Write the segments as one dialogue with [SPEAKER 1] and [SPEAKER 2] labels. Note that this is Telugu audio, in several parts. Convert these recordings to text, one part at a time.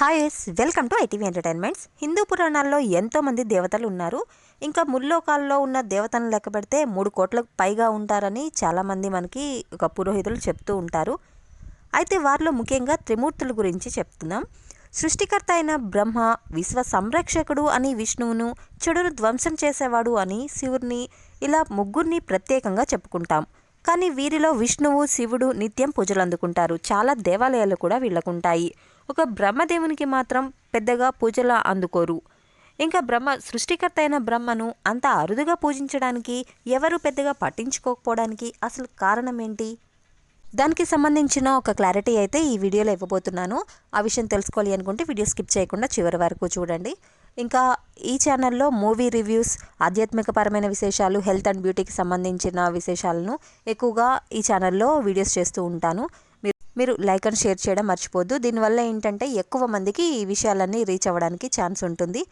[SPEAKER 1] Hi yes welcome to ITV entertainments Hindu పురాణాల్లో ఎంతోమంది దేవతలు ఉన్నారు. ఇంకా ముల్లోకాల్లో ఉన్న దేవతలను లెక్క పెడితే మూడు కోట్లకు పైగా ఉంటారని చాలామంది మనకి ఒక పురోహితులు చెప్తూ ఉంటారు. అయితే వారిలో ముఖ్యంగా త్రిమూర్తుల గురించి చెప్తున్నాం. సృష్టికర్త అయిన బ్రహ్మ విశ్వ సంరక్షకుడు అని విష్ణువును చెడును ధ్వంసం చేసేవాడు అని శివుడిని ఇలా ముగ్గురిని ప్రత్యేకంగా చెప్పుకుంటాం. కానీ వీరిలో విష్ణువు శివుడు నిత్యం పూజలు అందుకుంటారు. చాలా దేవాలయాలు కూడా వీళ్ళకుంటాయి. ఒక బ్రహ్మదేవునికి మాత్రం పెద్దగా పూజలు అందుకోరు. ఇంకా బ్రహ్మ సృష్టికర్త అయిన బ్రహ్మను అంత అరుదుగా పూజించడానికి ఎవరు పెద్దగా పట్టించుకోకపోవడానికి అసలు కారణం ఏంటి దానికి సంబంధించిన ఒక క్లారిటీ అయితే ఈ వీడియోలో ఇవ్వబోతున్నాను. ఆ విషయం తెలుసుకోవాలి అనుకుంటే వీడియో స్కిప్ చేయకుండా చివరి వరకు చూడండి. ఇంకా ఈ ఛానల్లో మూవీ రివ్యూస్ ఆధ్యాత్మికపరమైన విశేషాలు హెల్త్ అండ్ బ్యూటీకి సంబంధించిన విశేషాలను ఎక్కువగా ఈ ఛానల్లో వీడియోస్ చేస్తూ ఉంటాను. మీరు లైక్ అండ్ షేర్ చేయడం మర్చిపోద్దు దీనివల్ల ఏంటంటే ఎక్కువ మందికి ఈ విషయాలన్నీ రీచ్ అవ్వడానికి ఛాన్స్ ఉంటుంది.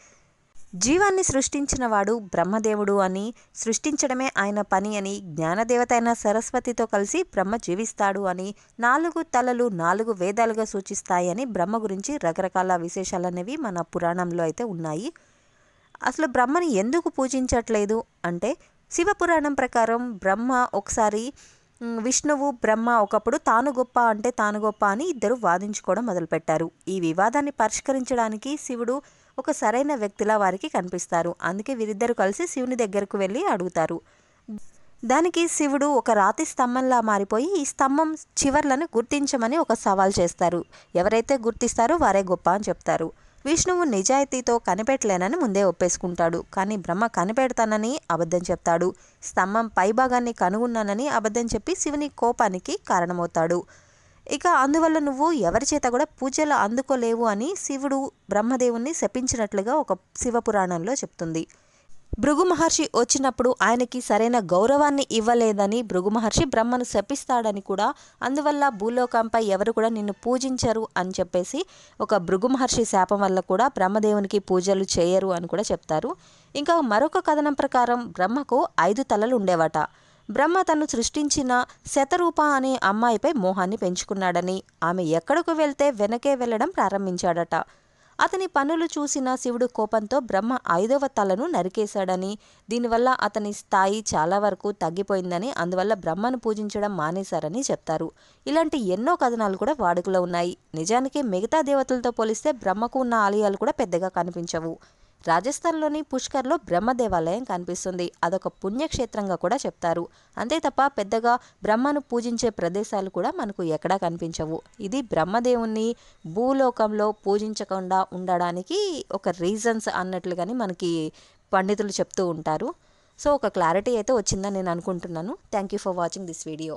[SPEAKER 1] జీవాన్ని సృష్టించిన వాడు బ్రహ్మదేవుడు అని సృష్టించడమే ఆయన పని అని జ్ఞానదేవత అయిన సరస్వతితో కలిసి బ్రహ్మ జీవిస్తాడు అని నాలుగు తలలు నాలుగు వేదాలుగా సూచిస్తాయని బ్రహ్మ గురించి రకరకాల విశేషాలు అనేవి మన పురాణంలో అయితే ఉన్నాయి. అసలు బ్రహ్మని ఎందుకు పూజించట్లేదు? అంటే శివపురాణం ప్రకారం బ్రహ్మ ఒకసారి విష్ణువు బ్రహ్మ ఒకప్పుడు తాను గొప్ప అంటే తాను గొప్ప అని ఇద్దరు వాదించుకోవడం మొదలుపెట్టారు. ఈ వివాదాన్ని పరిష్కరించడానికి శివుడు ఒక సరైన వ్యక్తిలా వారికి కనిపిస్తారు. అందుకే వీరిద్దరు కలిసి శివుని దగ్గరకు వెళ్ళి అడుగుతారు. దానికి శివుడు ఒక రాతి స్తంభంలా మారిపోయి ఈ స్తంభం చివర్లను గుర్తించమని ఒక సవాల్ చేస్తారు. ఎవరైతే గుర్తిస్తారో వారే గొప్ప అని చెప్తారు. విష్ణువు నిజాయితీతో కనిపెట్టలేనని ముందే ఒప్పేసుకుంటాడు. కానీ బ్రహ్మ కనిపెడతానని అబద్ధం చెప్తాడు. స్తంభం పైభాగాన్ని కనుగొన్నానని అబద్ధం చెప్పి శివుని కోపానికి కారణమవుతాడు. ఇక అందువల్ల నువ్వు ఎవరి చేత కూడా పూజలు అందుకోలేవు అని శివుడు బ్రహ్మదేవుణ్ణి శపించినట్లుగా ఒక శివపురాణంలో చెప్తుంది. భృగు మహర్షి వచ్చినప్పుడు ఆయనకి సరైన గౌరవాన్ని ఇవ్వలేదని భృగు మహర్షి బ్రహ్మను శపిస్తాడని కూడా అందువల్ల భూలోకంపై ఎవరు కూడా నిన్ను పూజించరు అని చెప్పేసి ఒక భృగు మహర్షి శాపం వల్ల కూడా బ్రహ్మదేవునికి పూజలు చేయరు అని కూడా చెప్తారు. ఇంకా మరొక కథనం ప్రకారం బ్రహ్మకు ఐదు తలలు ఉండేవట. బ్రహ్మ తను సృష్టించిన శతరూప అనే అమ్మాయిపై మోహాన్ని పెంచుకున్నాడని ఆమె ఎక్కడకు వెళ్తే వెనకే వెళ్ళడం ప్రారంభించాడట. అతని పనులు చూసిన శివుడు కోపంతో బ్రహ్మ ఐదవ తలను నరికేశాడని దీనివల్ల అతని స్థాయి చాలా వరకు తగ్గిపోయిందని అందువల్ల బ్రహ్మను పూజించడం మానేశారని చెప్తారు. ఇలాంటి ఎన్నో కథనాలు కూడా వాడుకలో ఉన్నాయి. నిజానికి మిగతా దేవతలతో పోలిస్తే బ్రహ్మకు ఉన్న ఆలయాలు కూడా పెద్దగా కనిపించవు. రాజస్థాన్లోని పుష్కర్లో బ్రహ్మ దేవాలయం కనిపిస్తుంది. అదొక పుణ్యక్షేత్రంగా కూడా చెప్తారు. అంతే తప్ప పెద్దగా బ్రహ్మను పూజించే ప్రదేశాలు కూడా మనకు ఎక్కడా కనిపించవు. ఇది బ్రహ్మదేవుణ్ణి భూలోకంలో పూజించకుండా ఉండడానికి ఒక రీజన్స్ అన్నట్లుగాని మనకి పండితులు చెప్తూ ఉంటారు. సో ఒక క్లారిటీ అయితే వచ్చిందని నేను అనుకుంటున్నాను. Thank you for watching this video.